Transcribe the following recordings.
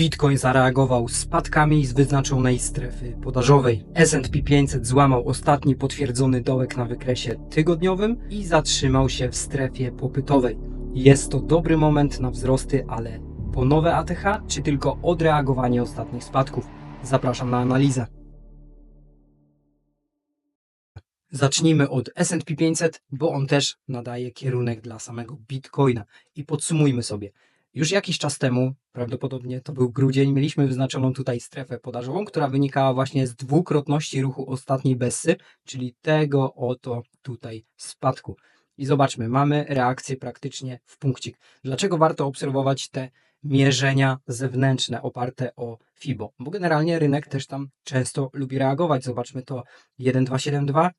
Bitcoin zareagował spadkami z wyznaczonej strefy podażowej. S&P 500 złamał ostatni potwierdzony dołek na wykresie tygodniowym i zatrzymał się w strefie popytowej. Jest to dobry moment na wzrosty, ale po nowe ATH czy tylko odreagowanie ostatnich spadków? Zapraszam na analizę. Zacznijmy od S&P 500, bo on też nadaje kierunek dla samego Bitcoina. I podsumujmy sobie. Już jakiś czas temu, prawdopodobnie to był grudzień, mieliśmy wyznaczoną tutaj strefę podażową, która wynikała właśnie z dwukrotności ruchu ostatniej Bessy, czyli tego oto tutaj spadku. I zobaczmy, mamy reakcję praktycznie w punkcik. Dlaczego warto obserwować te mierzenia zewnętrzne oparte o FIBO? Bo generalnie rynek też tam często lubi reagować. Zobaczmy to 1272,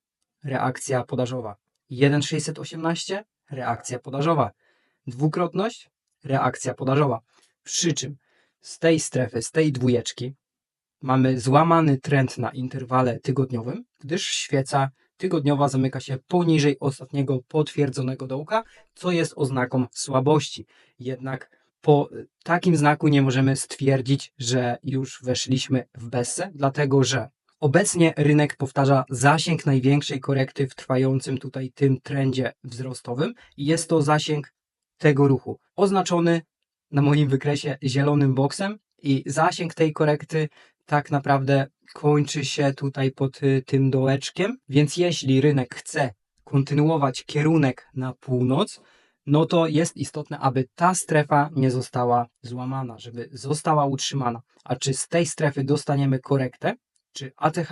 reakcja podażowa. 1618, reakcja podażowa. Dwukrotność, reakcja podażowa. Przy czym z tej strefy, z tej dwójeczki mamy złamany trend na interwale tygodniowym, gdyż świeca tygodniowa zamyka się poniżej ostatniego potwierdzonego dołka, co jest oznaką słabości. Jednak po takim znaku nie możemy stwierdzić, że już weszliśmy w Bessę, dlatego że obecnie rynek powtarza zasięg największej korekty w trwającym tutaj tym trendzie wzrostowym jest to zasięg tego ruchu, oznaczony na moim wykresie zielonym boksem i zasięg tej korekty tak naprawdę kończy się tutaj pod y, tym dołeczkiem, więc jeśli rynek chce kontynuować kierunek na północ, no to jest istotne, aby ta strefa nie została złamana, żeby została utrzymana. A czy z tej strefy dostaniemy korektę, czy ATH,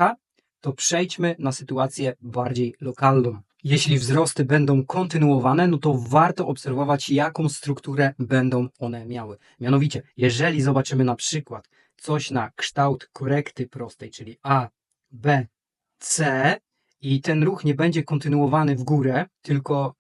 to przejdźmy na sytuację bardziej lokalną. Jeśli wzrosty będą kontynuowane, no to warto obserwować, jaką strukturę będą one miały. Mianowicie, jeżeli zobaczymy na przykład coś na kształt korekty prostej, czyli A, B, C i ten ruch nie będzie kontynuowany w górę, tylko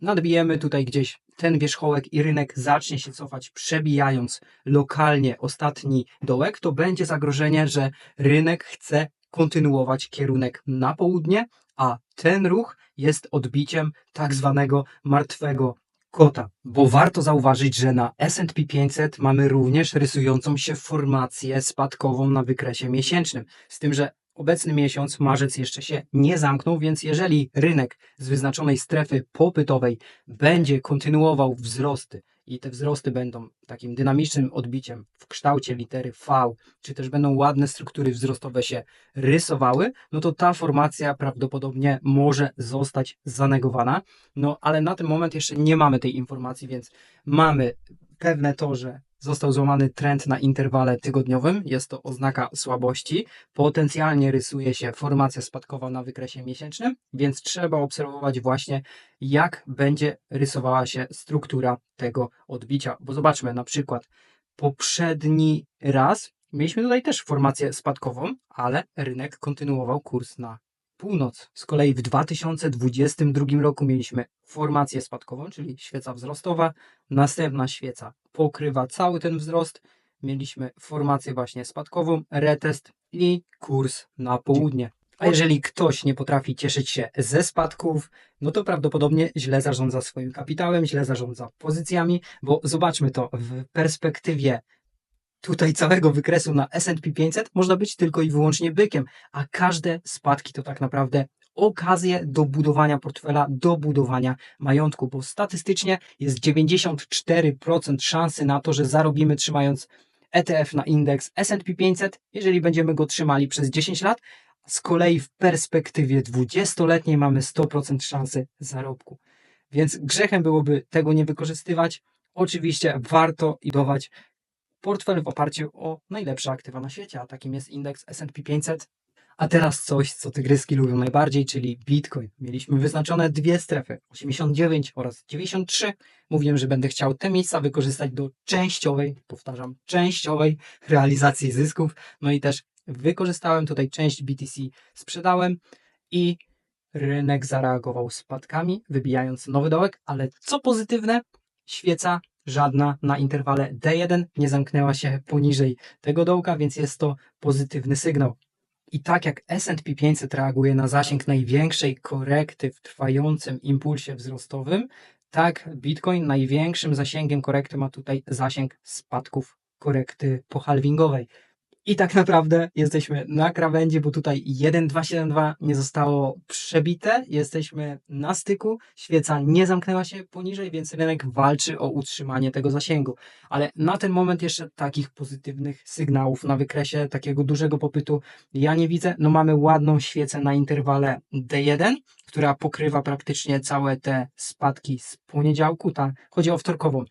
nadbijemy tutaj gdzieś ten wierzchołek i rynek zacznie się cofać, przebijając lokalnie ostatni dołek, to będzie zagrożenie, że rynek chce kontynuować kierunek na południe, a ten ruch jest odbiciem tak zwanego martwego kota. Bo warto zauważyć, że na S&P 500 mamy również rysującą się formację spadkową na wykresie miesięcznym. Z tym, że obecny miesiąc, marzec jeszcze się nie zamknął, więc jeżeli rynek z wyznaczonej strefy popytowej będzie kontynuował wzrosty i te wzrosty będą takim dynamicznym odbiciem w kształcie litery V, czy też będą ładne struktury wzrostowe się rysowały, no to ta formacja prawdopodobnie może zostać zanegowana. No ale na ten moment jeszcze nie mamy tej informacji, więc mamy pewne to, że Został złamany trend na interwale tygodniowym, jest to oznaka słabości. Potencjalnie rysuje się formacja spadkowa na wykresie miesięcznym, więc trzeba obserwować właśnie, jak będzie rysowała się struktura tego odbicia. Bo zobaczmy na przykład poprzedni raz mieliśmy tutaj też formację spadkową, ale rynek kontynuował kurs na północ. Z kolei w 2022 roku mieliśmy formację spadkową, czyli świeca wzrostowa. Następna świeca pokrywa cały ten wzrost. Mieliśmy formację właśnie spadkową, retest i kurs na południe. A jeżeli ktoś nie potrafi cieszyć się ze spadków, no to prawdopodobnie źle zarządza swoim kapitałem, źle zarządza pozycjami, bo zobaczmy to w perspektywie tutaj całego wykresu na S&P 500 można być tylko i wyłącznie bykiem, a każde spadki to tak naprawdę okazje do budowania portfela, do budowania majątku, bo statystycznie jest 94% szansy na to, że zarobimy trzymając ETF na indeks S&P 500, jeżeli będziemy go trzymali przez 10 lat. Z kolei w perspektywie 20-letniej mamy 100% szansy zarobku. Więc grzechem byłoby tego nie wykorzystywać. Oczywiście warto idować portfel w oparciu o najlepsze aktywa na świecie, a takim jest indeks S&P 500. A teraz coś, co tygryski lubią najbardziej, czyli Bitcoin. Mieliśmy wyznaczone dwie strefy, 89 oraz 93. Mówiłem, że będę chciał te miejsca wykorzystać do częściowej, powtarzam, częściowej realizacji zysków. No i też wykorzystałem tutaj część BTC, sprzedałem i rynek zareagował spadkami, wybijając nowy dołek, ale co pozytywne, świeca żadna na interwale D1 nie zamknęła się poniżej tego dołka, więc jest to pozytywny sygnał. I tak jak S&P 500 reaguje na zasięg największej korekty w trwającym impulsie wzrostowym, tak Bitcoin największym zasięgiem korekty ma tutaj zasięg spadków korekty pohalvingowej. I tak naprawdę jesteśmy na krawędzi, bo tutaj 1.272 nie zostało przebite. Jesteśmy na styku. Świeca nie zamknęła się poniżej, więc rynek walczy o utrzymanie tego zasięgu. Ale na ten moment jeszcze takich pozytywnych sygnałów na wykresie takiego dużego popytu ja nie widzę. No mamy ładną świecę na interwale D1, która pokrywa praktycznie całe te spadki z poniedziałku. Ta, chodzi o wtorkową.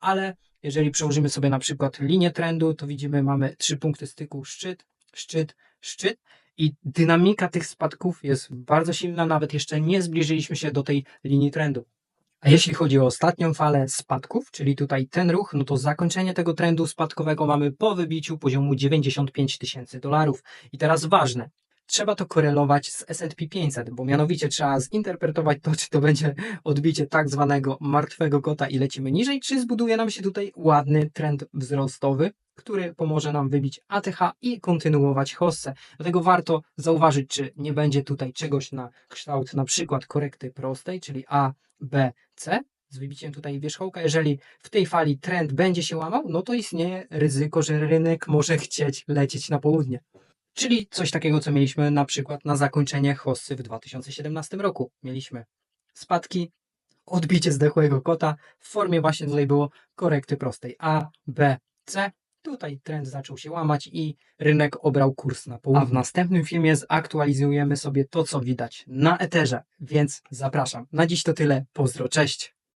Ale jeżeli przełożymy sobie na przykład linię trendu, to widzimy, mamy trzy punkty styku, szczyt, szczyt, szczyt i dynamika tych spadków jest bardzo silna, nawet jeszcze nie zbliżyliśmy się do tej linii trendu. A jeśli chodzi o ostatnią falę spadków, czyli tutaj ten ruch, no to zakończenie tego trendu spadkowego mamy po wybiciu poziomu 95 tysięcy dolarów. I teraz ważne, trzeba to korelować z S&P 500, bo mianowicie trzeba zinterpretować to, czy to będzie odbicie tak zwanego martwego kota i lecimy niżej, czy zbuduje nam się tutaj ładny trend wzrostowy, który pomoże nam wybić ATH i kontynuować hossę. Dlatego warto zauważyć, czy nie będzie tutaj czegoś na kształt na przykład korekty prostej, czyli A, B, C, z wybiciem tutaj wierzchołka. Jeżeli w tej fali trend będzie się łamał, no to istnieje ryzyko, że rynek może chcieć lecieć na południe. Czyli coś takiego, co mieliśmy na przykład na zakończenie hossy w 2017 roku. Mieliśmy spadki, odbicie zdechłego kota w formie właśnie tutaj było korekty prostej A, B, C. Tutaj trend zaczął się łamać i rynek obrał kurs na południe. A w następnym filmie zaktualizujemy sobie to, co widać na Eterze, więc zapraszam. Na dziś to tyle. Pozdro, cześć!